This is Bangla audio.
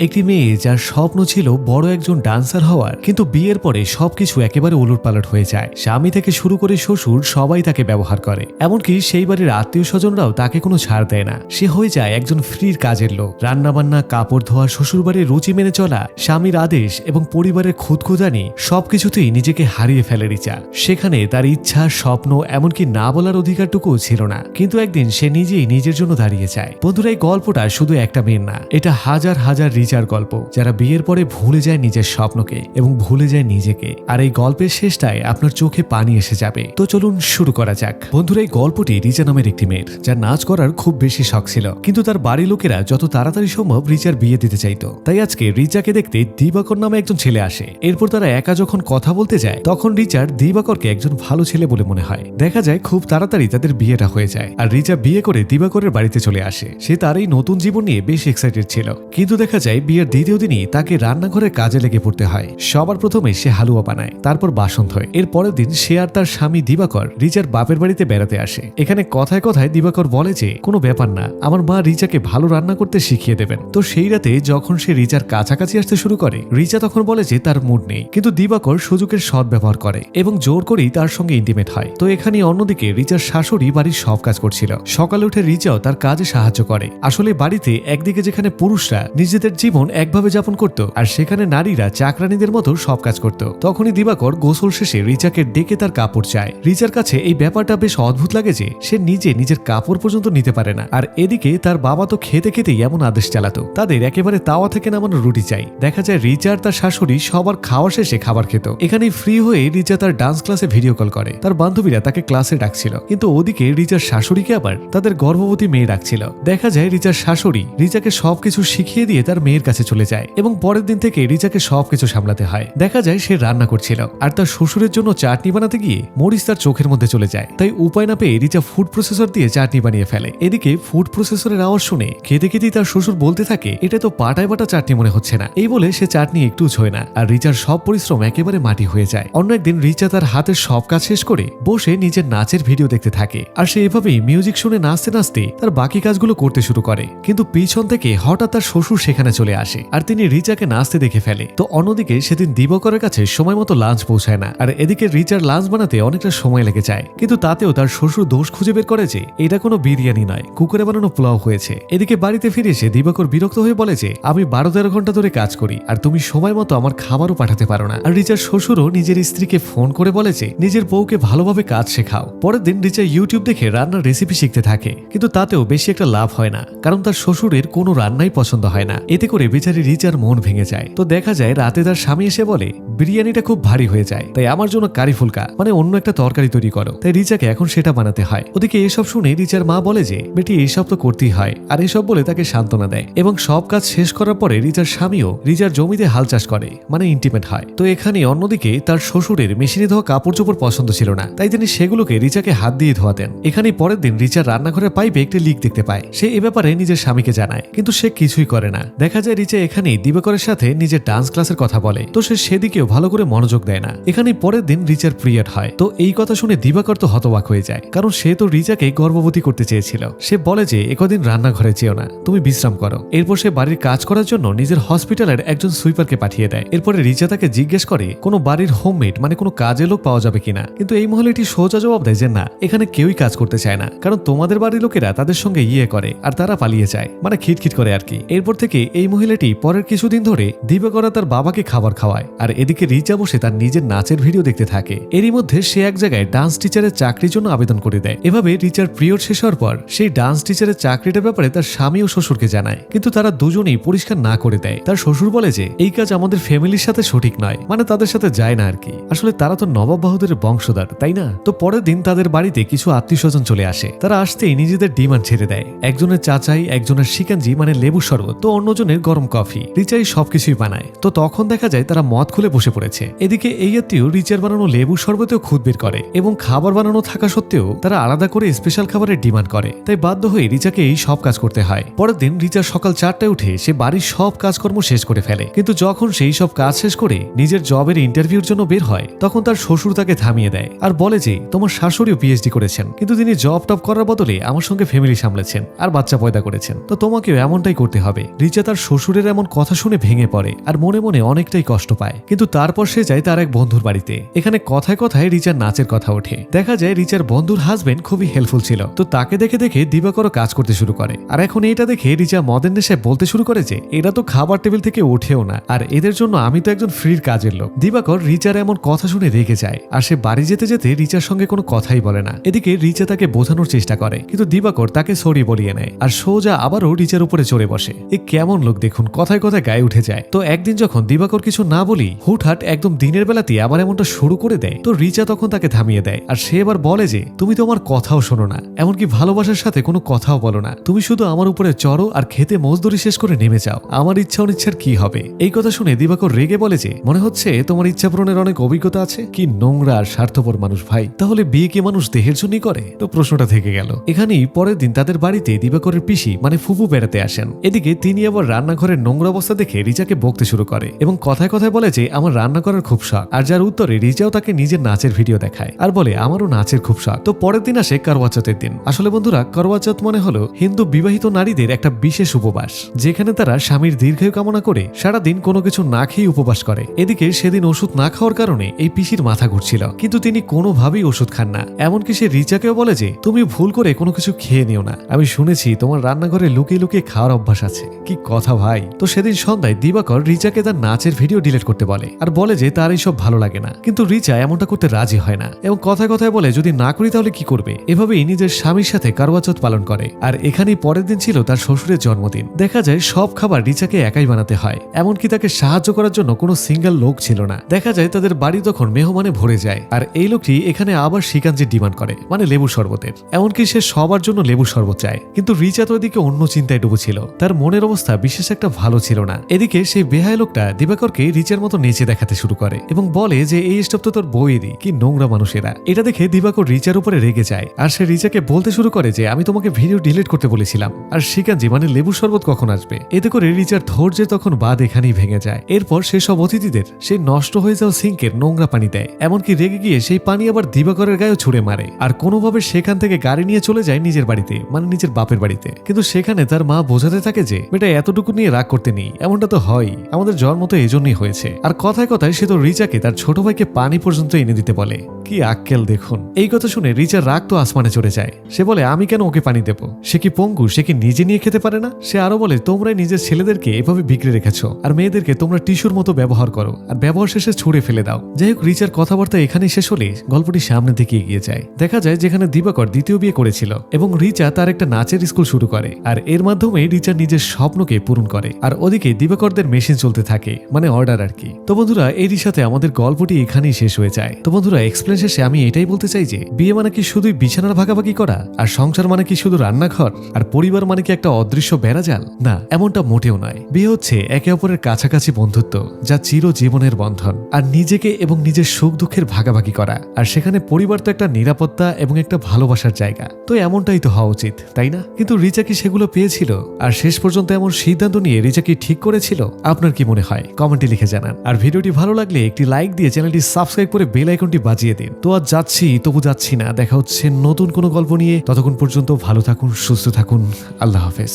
একটি মেয়ে যার স্বপ্ন ছিল বড় একজন ডান্সার হওয়ার, কিন্তু বিয়ের পরে সবকিছু একেবারে উলটপালট হয়ে যায়। স্বামী থেকে শুরু করে শ্বশুর সবাই তাকে ব্যবহার করে। এমনকি সেই বাড়ির আত্মীয় স্বজনরাও তাকে কোনো ছাড় দেয় না। সে হয়ে যায় একজন ফ্রির কাজের লোক। রান্নাবান্না, কাপড় ধোয়া শ্বশুর বাড়ির রুচি মেনে চলা, স্বামীর আদেশ এবং পরিবারের খুদখুদানি সবকিছুতেই নিজেকে হারিয়ে ফেলে রিচা সেখানে তার ইচ্ছা, স্বপ্ন, এমনকি না বলার অধিকারটুকুও ছিল না। কিন্তু একদিন সে নিজেই নিজের জন্য দাঁড়িয়ে যায়। বন্ধুরা, এই গল্পটা শুধু একটা মেয়ের না, এটা হাজার হাজার রিচার গল্প, যারা বিয়ের পরে ভুলে যায় নিজের স্বপ্নকে এবং ভুলে যায় নিজেকে। আর এই গল্পের শেষটায় আপনার চোখে পানি এসে যাবে। তো চলুন শুরু করা যাক। বন্ধুরা, এই গল্পটি রিচা নামের একটি মেয়ের, যার নাচ করার খুব বেশি শখ ছিল। কিন্তু তার বাড়ির লোকেরা যত তাড়াতাড়ি সম্ভব রিচার বিয়ে দিতে চাইতো। তাই আজকে রিচাকে দেখতে দিবাকর নামে একজন ছেলে আসে। এরপর তারা একা যখন কথা বলতে যায়, তখন রিচার দিবাকরকে একজন ভালো ছেলে বলে মনে হয়। দেখা যায় খুব তাড়াতাড়ি তাদের বিয়েটা হয়ে যায়। আর রিচা বিয়ে করে দিবাকরের বাড়িতে চলে আসে। সে তার এই নতুন জীবন নিয়ে বেশ এক্সাইটেড ছিল। কিন্তু দেখা যায় বিয়ের দ্বিতীয় দিনই তাকে রান্নাঘরে কাজে লেগে পড়তে হয়। সবার প্রথমে সে হালুয়া বানায়, তারপর বাসন ধোয় এর পরের দিন সে আর তার স্বামী দিবাকর রিচার বাপের বাড়িতে বেড়াতে আসে। এখানে কথায় কথায় দিবাকর বলে যে, কোনো ব্যাপার না, আমার মা রিচাকে ভালো রান্না করতে শিখিয়ে দেবেন। তো সেই রাতে যখন সে রিচার কাছাকাছি আসতে শুরু করে, রিচা তখন বলে যে, তার মুড নেই। কিন্তু দিবাকর সুযোগের সৎ ব্যবহার করে এবং জোর করেই তার সঙ্গে ইন্টিমেট হয়। তো এখানে অন্যদিকে রিচার শাশুড়ি বাড়ির সব কাজ করছিল। সকালে উঠে রিচাও তার কাজে সাহায্য করে। আসলে বাড়িতে একদিকে যেখানে পুরুষরা, নিজেদের জীবন একভাবে যাপন করত, আর সেখানে নারীরা চাকরানীদের মতো সব কাজ করত। তখনই দিবাকর গোসল শেষে রিচাকে ডেকে তার কাপড় চায়। রিচার কাছে এই ব্যাপারটা বেশ অদ্ভুত লাগে যে, সে নিজে নিজের কাপড় পর্যন্ত নিতে পারে না। আর এদিকে তার বাবা তো খেতে খেতেই এমন আদেশ চালাতো। তাদের একেবারে তাওয়া থেকে নামানো রুটি চাই। দেখা যায় রিচা আর তার শাশুড়ি সবার খাওয়া শেষে খাবার খেত। এখানে ফ্রি হয়ে রিচা তার ডান্স ক্লাসে ভিডিও কল করে। তার বান্ধবীরা তাকে ক্লাসে ডাকছিল। কিন্তু ওদিকে রিচার শাশুড়িকে আবার তাদের গর্ভবতী মেয়ে ডাকছিল। দেখা যায় রিচার শাশুড়ি রিচাকে সবকিছু শিখিয়ে দিয়ে তার মেয়ের কাছে চলে যায় এবং পরের দিন থেকে রিচাকে সবকিছু সামলাতে হয়। দেখা যায় সে রান্না করছিল আর তার শ্বশুরের জন্য চাটনি বানাতে গিয়ে মরিচ তার চোখের মধ্যে চলে যায়। তাই উপায় না পেয়ে রিচা ফুড প্রসেসর দিয়ে চাটনি বানিয়ে ফেলে। এদিকে ফুড প্রসেসরের আওয়াজ শুনে খেতে খেতেই তার শ্বশুর বলতে থাকে, এটা তো পাটায় বাটা চাটনি মনে হচ্ছে না। এই বলে সে চাটনি একটু ছয় না আর রিচার সব পরিশ্রম একেবারে মাটি হয়ে যায়। অন্য একদিন রিচা তার হাতের সব কাজ শেষ করে বসে নিজের নাচের ভিডিও দেখতে থাকে আর সে এভাবেই মিউজিক শুনে নাচতে নাচতে তার বাকি কাজগুলো করতে শুরু করে। কিন্তু পিছন থেকে হঠাৎ তার শ্বশুর সেখানে চলে আসে। আর তিনি রিচাকে নাচতে দেখে ফেলে। তো অন্যদিকে সেদিন দিবকরের কাছে সময় মতো লাঞ্চ পৌঁছায় না। আর এদিকে রিচার লাঞ্চ বানাতে অনেকটা সময় লেগে যায়। কিন্তু তাতেও তার শ্বশুর দোষ খুঁজে বের করে যে, এটা কোনো বিরিয়ানি নয়, কুকুরে বানানো পোলাও হয়েছে। এদিকে বাড়িতে ফিরে এসে দিবাকর বিরক্ত হয়ে বলে যে, আমি বারো তেরো ঘণ্টা ধরে কাজ করি, আর তুমি সময় মতো আমার খাবারও পাঠাতে পারো না। আর রিচার শ্বশুরও নিজের স্ত্রীকে ফোন করে বলে যে, নিজের বউকে ভালোভাবে কাজ শেখাও। পরের দিন রিচা ইউটিউব দেখে রান্নার রেসিপি শিখতে থাকে। কিন্তু তাতেও বেশি একটা লাভ হয় না। কারণ তার শ্বশুরের কোনো রান্নাই পছন্দ হয় না। এতে করে বেচারি রিচার মন ভেঙে যায়। তো দেখা যায় রাতে তার স্বামী এসে বলে, বিরিয়ানিটা খুব ভারী হয়ে যায়, তাই আমার জন্য কারি ফুলকা মানে অন্য একটা তরকারি তৈরি করো। তাই রিচাকে এখন সেটা বানাতে হয়। ওদিকে এসব শুনে রিচার মা বলে যে, বেটি এইসব তো করতেই হয়। আর এসব বলে তাকে সান্ত্বনা দেয় এবং সব কাজ শেষ করার পরে রিচার স্বামীও রিচার জমিতে হাল চাষ করে মানে ইন্টিমেট হয়। তো এখানে অন্যদিকে তার শ্বশুরের মেশিনে ধোয়া কাপড় চোপড় পছন্দ ছিল না, তাই তিনি সেগুলোকে রিচাকে হাত দিয়ে ধোয়াতেন। এখানে পরের দিন রিচার রান্নাঘরের পাইপে একটি লিক দেখতে পায়। সে এ ব্যাপারে নিজের স্বামীকে জানায়, কিন্তু সে কিছুই করে না। দেখা যায় রিচা এখানেই দিবাকরের সাথে নিজের ডান্স ক্লাসের কথা বলে। তো সে সেদিকেও ভালো করে মনোযোগ দেয় না। এখানে পরের দিন রিচার পিরিয়ড হয়। তো এই কথা শুনে দিবাকর তো হতবাক হয়ে যায়। কারণ সে তো রিচাকে গর্ভবতী করতে চেয়েছিল। সে বলে যে, একদিন রান্নাঘরে যেও না। তুমি বিশ্রাম করো। এরপর সে বাড়ির কাজ করার জন্য নিজের হসপিটালের একজন সুইপারকে পাঠিয়ে দেয়। এরপরে রিচা তাকে জিজ্ঞেস করে, কোনো বাড়ির হোমমেড মানে কোনো কাজে লোক পাওয়া যাবে কিনা? কিন্তু এই মহলে এটি সোজা জবাব দেয় যে, না, এখানে কেউই কাজ করতে চায় না। কারণ তোমাদের বাড়ির লোকেরা তাদের সঙ্গে ইয়ে করে, আর তারা পালিয়ে যায়। মানে খিটখিট করে আর কি। এরপর থেকে এই মহিলাটি পরের কিছুদিন ধরে দিবাকরা তার বাবাকে খাবার খাওয়ায়, আর এদিকে রিচা বসে তার নিজের নাচের ভিডিও দেখতে থাকে। এরই মধ্যে সে এক জায়গায় ডান্স টিচারের চাকরির জন্য আবেদন করে দেয়। এভাবে রিচার পিরিয়ড শেষ হওয়ার পর সেই ডান্স টিচারের চাকরিটার ব্যাপারে তার স্বামী ও শ্বশুরকে জানায়। কিন্তু তারা দুজনেই পরিষ্কার না করে দেয়। তার শ্বশুর বলে যে, এই কাজ আমাদের ফ্যামিলির সাথে সঠিক নয়। মানে তাদের সাথে যায় না আর কি। আসলে তারা তো নবাব বাহুদের বংশধর, তাই না? তো পরের দিন তাদের বাড়িতে কিছু আত্মীয় স্বজন চলে আসে। তারা আসতেই নিজেদের ডিমান্ড ছেড়ে দেয়। একজনের চাচাই, একজনের শিকাঞ্জি মানে লেবু শরবত। তো অন্যজনের গরম কফি। রিচাই সবকিছুই বানায়। তো তখন দেখা যায় তারা মদ খুলে বসে পড়েছে। এদিকে এই আত্মীয় রিচার বানানো লেবু শরবতেও খুদ বের করে এবং খাবার বানানো থাকা সত্ত্বেও তারা আলাদা করে স্পেশাল খাবারের ডিমান্ড করে। তাই বাধ্য হয়ে রিচাকে এই সব কাজ করতে হয়। পরের দিন রিচার সকাল চারটায় উঠে সে বাড়ির সব কাজকর্ম শেষ করে ফেলে। কিন্তু যখন সেই সব কাজ শেষ করে নিজের জবের ইন্টারভিউর জন্য বের হয়, তখন তার শ্বশুর তাকে থামিয়ে দেয় আর বলে যে, তোমার শাশুড়িও পিএইচডি করেছেন, কিন্তু তিনি জব টপ করার বদলে আমার সঙ্গে ফ্যামিলি সামলেছেন আর বাচ্চা পয়দা করেছেন। তো তোমাকেও এমনটাই করতে হবে। রিচা তার শ্বশুরের এমন কথা শুনে ভেঙে পড়ে আর মনে মনে অনেকটাই কষ্ট পায়। কিন্তু তারপর সে যায় তার এক বন্ধুর বাড়িতে। এখানে কথায় কথায় রিচার নাচের কথা ওঠে। দেখা যায় রিচার বন্ধুর হাজবেন্ড খুবই হেল্পফুল ছিল। তো তাকে দেখে দেখে দিবাকরও কাজ করতে শুরু করে। আর এখন এটা দেখে রিচা মদের নেশায় বলতে শুরু করে যে, এরা তো খাবার টেবিল থেকে ওঠেও না। আর এদের জন্য আমি তো একজন ফ্রির কাজের লোক। দিবাকর রিচার এমন কথা শুনে রেগে যায়। আর সে বাড়ি যেতে যেতে রিচার সঙ্গে কোনো কথাই বলে না। এদিকে রিচা তাকে বোঝানোর চেষ্টা করে। কিন্তু দিবাকর তাকে সরি বলিয়ে নেয়। আর সোজা আবারও রিচার উপরে চড়ে বসে। এ কেমন লোক দেখুন, কথায় কথায় গায়ে উঠে যায়। তো একদিন যখন দিবাকর কিছু না বলি, হুটহাট একদম দিনের বেলাতে আবার এমনটা শুরু করে দেয়। তো রিচা তখন তাকে থামিয়ে দেয় আর সে এবার বলে যে, তুমি তো আমার কথাও শোনো না, এমনকি ভালোবাসার সাথে কোনো কথাও বলো না। তুমি শুধু আমার উপরে চড়ো আর খেতে মজদুরি শেষ করে নেমে যাও। আমার ইচ্ছা অনিচ্ছার কি হবে? এই কথা শুনে দিবাকর রেগে বলে যে, মনে হচ্ছে তোমার ইচ্ছা পূরণের অনেক অভিজ্ঞতা আছে। কি নোংরা আর স্বার্থপর মানুষ ভাই। তাহলে বিয়ে কি মানুষ দেহের জন্যই করে? তো প্রশ্নটা থেকে গেল। এখানেই পরের দিন তাদের বাড়িতে দিবাকরের পিসি মানে ফুফু বেড়াতে আসেন। এদিকে তিনি আবার রান্নাঘরের নোংরা অবস্থা দেখে রিচাকে বকতে শুরু করে এবং কথায় কথায় বলে যে, আমার রান্না করার খুব শখ। আর যার উত্তরে রিচাও তাকে নিজের নাচের ভিডিও দেখায় আর বলে, আমারও নাচের খুব শখ। তো পরের দিন আসে করওয়াচতের দিন। আসলে বন্ধুরা, করওয়াচত মনে হলো হিন্দু বিবাহিত নারীদের একটা বিশেষ উপবাস, যেখানে তারা স্বামীর দীর্ঘায়ু কামনা করে সারাদিন কোনো কিছু না খেয়ে উপবাস করে। এদিকে সেদিন ওষুধ না খাওয়ার কারণে এই পিসির মাথা ঘুরছিল, কিন্তু তিনি কোনোভাবেই ওষুধ খান না। এমনকি সে রিচাকেও বলে যে, তুমি ভুল করে কোনো কিছু খেয়ে নিও না। আমি শুনেছি তোমার রান্নাঘরে লুকিয়ে লুকিয়ে খাওয়ার অভ্যাস আছে। কি কথা ভাই। তো সেদিন সন্ধ্যায় দিবাকর রিচাকে তার নাচের ভিডিও ডিলিট করতে বলে আর বলে যে তার এইসব ভালো লাগে না। কিন্তু রিচা এমনটা করতে রাজি হয় না এবং কথায় কথায় বলে, যদি না করি তাহলে কি করবে? এভাবেই নিজের স্বামীর সাথে কারওয়াচত পালন করে। আর এখানেই পরের দিন ছিল তার শ্বশুরের জন্মদিন। দেখা যায় সব খাবার রিচাকে একাই বানাতে হয়। এমনকি তাকে সাহায্য করার জন্য কোনো সিঙ্গেল লোক ছিল না। দেখা যায় তাদের বাড়ি তখন মেহমানে ভরে যায়। আর এই লোকটি এখানে আবার শিকাঞ্জির ডিমান্ড করে মানে লেবু শরবতের। এমনকি সে সবার জন্য লেবু শরবত চায়। কিন্তু রিচা তো এদিকে অন্য চিন্তায় ডুবেছিল। তার মনের অবস্থা বিশেষ একটা ভালো ছিল না। এদিকে সেই বেহায় লোকটা দিবাকরকে রিচার মতো নেচে দেখাতে শুরু করে এবং বলে যে, এই স্টপ তো তোর বইয়েরই কি নোংরা মানুষেরা। এটা দেখে দিবাকর রিচার উপরে রেগে যায় আর সে রিচাকে বলতে শুরু করে যে, আমি তোমাকে ভিডিও ডিলিট করতে বলেছিলাম। আর শিকাঞ্জি মানে লেবু শরবত কখন আসবে? এতে করে রিচার ধৈর্যে তখন বাদ এখানেই ভেঙে যায়। এরপর সেসব অতিথিদের সে নষ্ট হয়ে যাওয়া সিঙ্কের নোংরা পানি দেয়। এমনকি রেগে গিয়ে সেই পানি আবার দিবাকরের গায়েও ছুড়ে মারে। আর কোনোভাবে সেখান থেকে গাড়ি নিয়ে চলে যায় নিজের বাড়িতে মানে নিজের বাপের বাড়িতে। কিন্তু সেখানে তার মা বোঝাতে থাকে যে, বেটা, এতটুকু নিয়ে রাগ করতে নেই, এমনটা তো হয়। আমাদের জন্ম তো এজন্যই হয়েছে। আর কথায় কথায় সে তো রিচাকে তার ছোট ভাইকে পানি পর্যন্ত এনে দিতে বলে। কি আক্কেল দেখুন। এই কথা শুনে রিচার রাগ তো আসমানে চড়ে যায়। সে বলে, আমি কেন ওকে পানি দেবো? সে কি পঙ্গু? সে কি নিজে নিয়ে খেতে পারে না? সে আরও বলে, তোমরাই নিজের ছেলেদেরকে এভাবে বিক্রি রেখেছো। আর মেয়েদেরকে তোমরা টিস্যুর মতো ব্যবহার করো। আর ব্যবহার শেষে ছুড়ে ফেলে দাও। যাই হোক, রিচার কথাবার্তা এখানেই শেষ হলে গল্পটি সামনে দিকে এগিয়ে যায়। দেখা যায় যেখানে দিবাকর দ্বিতীয় বিয়ে করেছিল এবং রিচা তার একটা নাচের স্কুল শুরু করে। আর এর মাধ্যমে রিচা নিজের স্বপ্নকে পূরণ করে। আর ওদিকে দিবাকরদের মেশিন চলতে থাকে মানে অর্ডার আর কি। তো বন্ধুরা এরই সাথে আমাদের গল্পটি এখানেই শেষ হয়ে যায়। তো বন্ধুরা এক্সপ্লেন শেষে আমি এটাই বলতে চাই যে, বিয়ে মানে কি শুধুই বিছানার ভাগাভাগি করা? আর সংসার মানে কি শুধু রান্নাঘর? আর পরিবার মানে কি একটা অদৃশ্য বেড়াজাল? না, এমনটা মোটেও নয়। বিয়ে হচ্ছে একে অপরের কাছাকাছি বন্ধুত্ব, যা চিরজীবনের বন্ধন। আর নিজেকে এবং নিজের সুখ দুঃখের ভাগাভাগি করা। আর সেখানে পরিবার তো একটা নিরাপত্তা এবং একটা ভালোবাসার জায়গা। তো এমনটাই তো হওয়া উচিত, তাই না? কিন্তু রিচা কি সেগুলো পেয়েছিল? আর শেষ পর্যন্ত এমন সিদ্ধান্ত নিয়ে রিচা কি ঠিক করেছিল? আপনার কি মনে হয়? কমেন্টে লিখে জানান। আর ভিডিওটি ভালো লাগলে একটি লাইক দিয়ে চ্যানেলটি সাবস্ক্রাইব করে বেল আইকনটি বাজিয়ে দিন। তো আর যাচ্ছি, তবু যাচ্ছি না। দেখা হচ্ছে নতুন কোনো গল্প নিয়ে। ততক্ষণ পর্যন্ত ভালো থাকুন, সুস্থ থাকুন। আল্লাহ হাফেজ।